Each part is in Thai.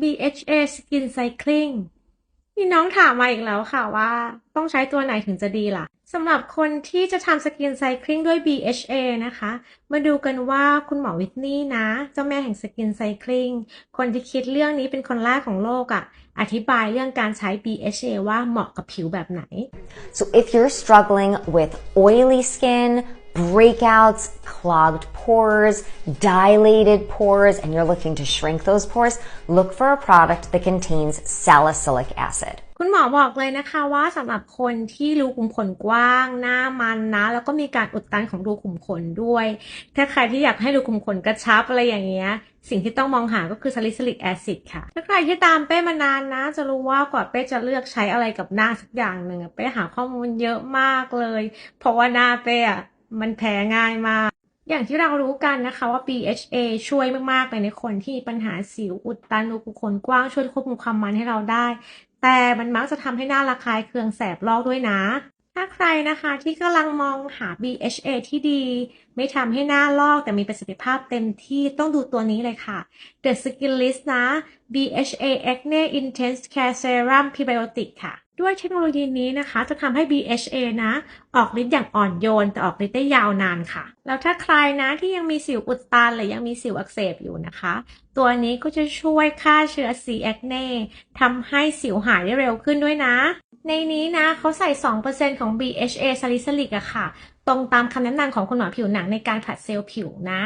BHA Skin Cycling มีน้องถามมาอีกแล้วค่ะว่าต้องใช้ตัวไหนถึงจะดีล่ะสำหรับคนที่จะทำสกินไซคลิงด้วย BHA นะคะ มาดูกันว่าคุณหมอวิทนี่นะ เจ้าแม่แห่งสกินไซคลิงคนที่คิดเรื่องนี้เป็นคนแรกของโลกอะ่ะ อธิบายเรื่องการใช้ BHA ว่าเหมาะกับผิวแบบไหน So if you're struggling with oily skin, breakouts, clogged pores, dilated pores, and you're looking to shrink those pores, look for a product that contains salicylic acid. คุณหมอบอกเลยนะคะว่าสำหรับคนที่รูขุมขนกว้างหน้ามันนะ แล้วก็มีการอุดตันของรูขุมขนด้วย ถ้าใครที่อยากให้รูขุมขนกระชับอะไรอย่างเงี้ย สิ่งที่ต้องมองหาก็คือ salicylic acid ค่ะ ถ้าใครที่ตามเป้มานานนะ จะรู้ว่ากว่าเป้จะเลือกใช้อะไรกับหน้าสักอย่างหนึ่งเป้หาข้อมูลเยอะมากเลย เพราะว่าหน้าเป้อะ มันแพ้ง่ายมาก อย่างที่เรารู้กันนะคะว่า BHA ช่วยมากๆเลยในคนที่มีปัญหาสิวอุดตันรูขุมขนกว้างช่วยควบคุมความมันให้เราได้ แต่มันมักจะทำให้หน้าระคายเคืองแสบลอกด้วยนะ ถ้าใครนะคะที่กำลังมองหา BHA ที่ดี ไม่ทำให้หน้าลอกแต่มีประสิทธิภาพเต็มที่ต้องดูตัวนี้เลยค่ะ The Skin List นะ BHA Acne Intense Care Serum Prebiotic ค่ะ ด้วยเทคโนโลยีนี้นะคะ จะทำให้ BHA นะ ออกฤทธิ์อย่างอ่อนโยน แต่ออกฤทธิ์ได้ยาวนานค่ะ แล้วถ้าใครนะที่ยังมีสิวอุดตันหรือยังมีสิวอักเสบอยู่นะคะ ตัวนี้ก็จะช่วยฆ่าเชื้อ C. acne ทำให้สิวหายได้เร็วขึ้นด้วยนะ ในนี้นะเขาใส่ 2%ของ BHA ซาลิซิลิกอะค่ะ ตรงตามคำแนะนำของคุณหมอผิวหนังในการผลัดเซลล์ผิวนะ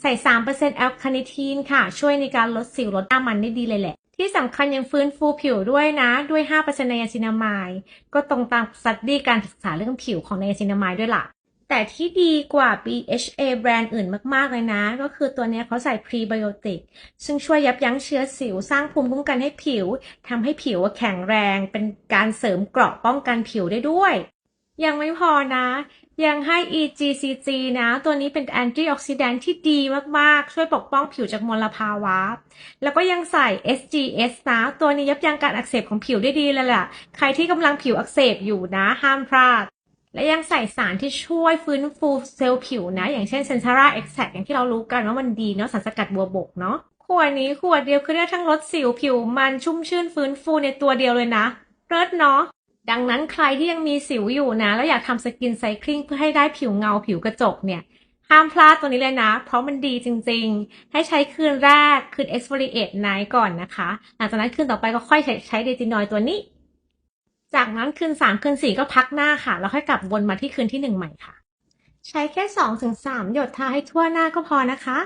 ใส่ 3%แอลคาเนทีนค่ะ ช่วยในการลดสิวลดน้ามันได้ดีเลยแหละ ที่สำคัญยังฟื้นฟูผิวด้วยนะ ด้วย 5%ไนยาซินามาย ก็ตรงตามสตัดดี้การศึกษาเรื่องผิวของไนยาซินามายด้วยล่ะ แต่ที่ดีกว่า BHA แบรนด์อื่นมากๆเลยนะ ก็คือตัวนี้เขาใส่พรีไบโอติก ซึ่งช่วยยับยั้งเชื้อสิว สร้างภูมิคุ้มกันให้ผิว ทำให้ผิวแข็งแรง เป็นการเสริมเกราะป้องกันผิวได้ด้วย ยังไม่พอนะ ยังให้ EGCG นะ ตัวนี้เป็นแอนตี้ออกซิแดนที่ดีมากๆ ช่วยปกป้องผิวจากมลภาวะ แล้วก็ยังใส่ SGS นะ ตัวนี้ยับยั้งการอักเสบของผิวได้ดีเลยล่ะ ใครที่กำลังผิวอักเสบอยู่นะ ห้ามพลาด และยังใส่สารที่ช่วยฟื้นฟูเซลล์ผิวนะ อย่างเช่นเซนซาร่าเอ็กแซอย่างที่เรารู้กันว่ามันดีเนาะสารสกัดบัวบกเนาะขวดนี้ขวดเดียวคือได้ทั้งลดสิวผิวมันชุ่มชื่นฟื้นฟูในตัวเดียวเลยนะเลิศเนาะดังนั้นใครที่ยังมีสิวอยู่นะ แล้วอยากทำสกินไซคลิงเพื่อให้ได้ผิวเงาผิวกระจกเนี่ย ห้ามพลาดตัวนี้เลยนะ เพราะมันดีจริงๆ ให้ใช้คืนแรกคืน exfoliate night ก่อนนะคะ หลังจากนั้นคืนต่อไปก็ค่อยใช้ใช้เดจินอยตัวนี้ จากนั้นคืนสามคืนสี่ก็พักหน้าค่ะ แล้วค่อยกลับวนมาที่คืนที่หนึ่งใหม่ค่ะ ใช้แค่สองถึงสามหยดทาให้ทั่วหน้าก็พอนะคะ